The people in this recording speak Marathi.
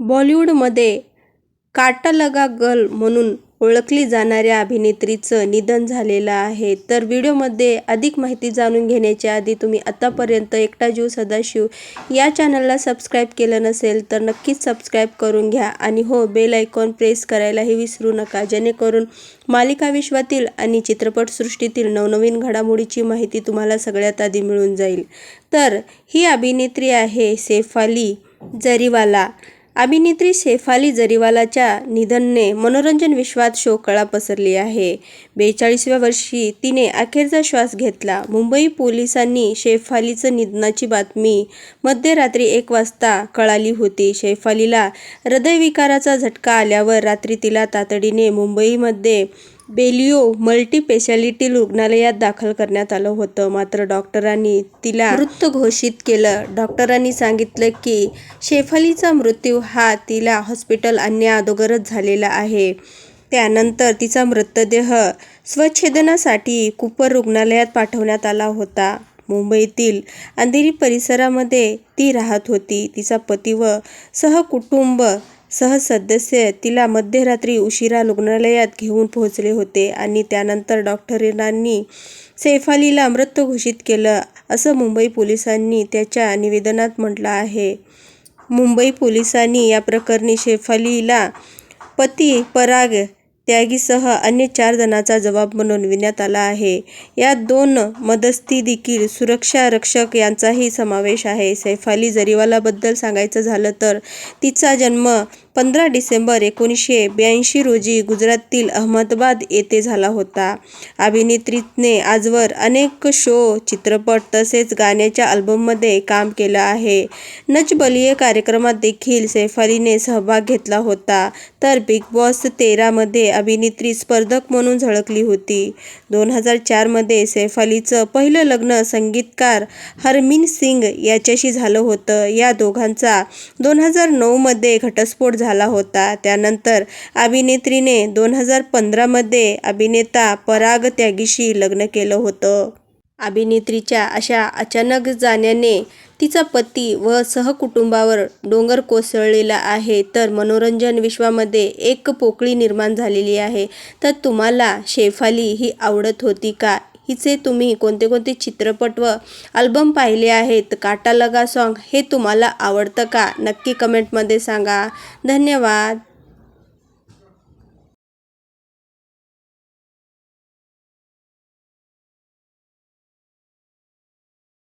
बॉलिवूडमध्ये काटा लगा गर्ल म्हणून ओळखली जाणाऱ्या अभिनेत्रीचं निधन झालेलं आहे. तर व्हिडिओमध्ये अधिक माहिती जाणून घेण्याच्या आधी तुम्ही आतापर्यंत एकटा जीव सदाशिव या चॅनलला सबस्क्राईब केलं नसेल तर नक्कीच सबस्क्राईब करून घ्या आणि हो बेल आयकॉन प्रेस करायलाही विसरू नका. जेणेकरून मालिका विश्वातील आणि चित्रपटसृष्टीतील नवनवीन घडामोडीची माहिती तुम्हाला सगळ्यात आधी मिळून जाईल. तर ही अभिनेत्री आहे सेफाली जरीवाला. अभिनेत्री शेफाली जरीवालाच्या निधनने मनोरंजन विश्वात शोककळा पसरली आहे. बेचाळीसव्या वर्षी तिने अखेरचा श्वास घेतला. मुंबई पोलिसांनी शेफालीचं निधनाची बातमी मध्यरात्री एक वाजता कळाली होती. शेफालीला हृदयविकाराचा झटका आल्यावर रात्री तिला तातडीने मुंबईमध्ये बेलिओ मल्टीपेशालिटी रुग्णालयात दाखल करण्यात आलं होतं. मात्र डॉक्टरांनी तिला मृत घोषित केलं. डॉक्टरांनी सांगितलं की शेफालीचा मृत्यू हा तिला हॉस्पिटल आणण्याअगोदरच झालेला आहे. त्यानंतर तिचा मृतदेह स्वच्छेदनासाठी कुपर रुग्णालयात पाठवण्यात आला होता. मुंबईतील अंधेरी परिसरामध्ये ती राहत होती. तिचा पती व सहकुटुंब सह सदस्य तिला मध्यरात्री उशिरा रुग्णालयात घेऊन पोहोचले होते आणि त्यानंतर डॉक्टरांनी सैफालीला मृत घोषित केलं असं मुंबई पोलिसांनी त्याच्या निवेदनात म्हटलं आहे. मुंबई पोलिसांनी या प्रकरणी शेफालीला पती पराग त्यागीसह अन्य चार जणांचा जबाब नोंदविण्यात आला आहे. यात दोन मदस्ती देखील सुरक्षा रक्षक यांचाही समावेश आहे. सैफाली जरीवालाबद्दल सांगायचं झालं तर तिचा जन्म पंधरा डिसेंबर एकोणीसशे ब्याऐंशी रोजी गुजरातील अहमदाबाद येथे झाला होता. अभिनेत्रीने आजवर अनेक शो चित्रपट तसेच गाण्याच्या अल्बममध्ये काम केलं आहे. नच बलिये कार्यक्रमात देखील सैफालीने सहभाग घेतला होता. तर बिग बॉस तेरामध्ये अभिनेत्री स्पर्धक म्हणून झळकली होती. दोन हजार चारमध्ये सैफालीचं पहिलं लग्न संगीतकार हरमीन सिंग याच्याशी झालं होतं. या दोघांचा दोन हजार नऊमध्ये घटस्फोट झाला होता. त्यानंतर अभिनेत्रीने दोन हजार पंधरामध्ये अभिनेता पराग त्यागीशी लग्न केलं होतं. अभिनेत्रीच्या अशा अचानक जाण्याने तिचा पती व सहकुटुंबावर डोंगर कोसळलेला आहे. तर मनोरंजन विश्वामध्ये एक पोकळी निर्माण झालेली आहे. तर तुम्हाला शेफाली ही आवडत होती का? हिचे तुम्ही कोणते कोणते चित्रपट व अल्बम पाहिले आहेत? काटा लगा सॉन्ग हे तुम्हाला आवडतं का? नक्की कमेंटमध्ये सांगा. धन्यवाद.